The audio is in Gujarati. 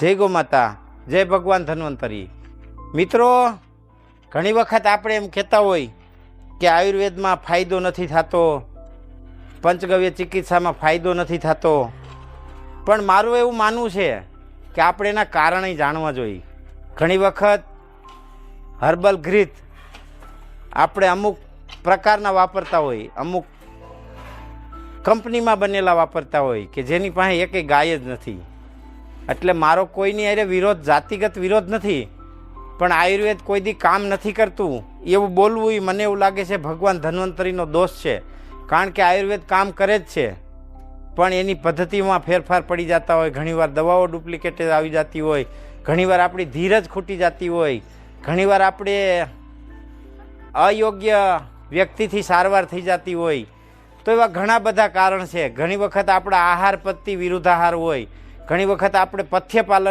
જય ગો માતા જય ભગવાન ધન્વંતરી. મિત્રો, ઘણી વખત આપણે એમ કહેતા હોય કે આયુર્વેદમાં ફાયદો નથી થતો, પંચગવ્ય ચિકિત્સામાં ફાયદો નથી થતો. પણ મારું એવું માનવું છે કે આપણે એના કારણે જાણવા જોઈએ. ઘણી વખત હર્બલ ગ્રીત આપણે અમુક પ્રકારના વાપરતા હોય, અમુક કંપનીમાં બનેલા વાપરતા હોય કે જેની પાસે એકેય ગાય જ નથી. એટલે મારો કોઈની અરે વિરોધ, જાતિગત વિરોધ નથી. પણ આયુર્વેદ કોઈ દી કામ નથી કરતું. એવું બોલવું એ મને એવું લાગે છે ભગવાન ધન્વંતરીનો દોષ છે. કારણ કે આયુર્વેદ કામ કરે જ છે. પણ એની પદ્ધતિમાં ફેરફાર પડી જતા હોય, ઘણીવાર દવાઓ ડુપ્લિકેટ આવી જતી હોય, ઘણીવાર આપણી ધીરજ ખૂટી જતી હોય, ઘણીવાર આપણે અયોગ્ય વ્યક્તિથી સારવાર થઈ જતી હોય. તો એવા ઘણા બધા કારણ છે. ઘણી વખત આપણા આહાર પત્તિ વિરુદ્ધ આહાર હોય. ઘણી વખત આપણે પથ્ય પાલન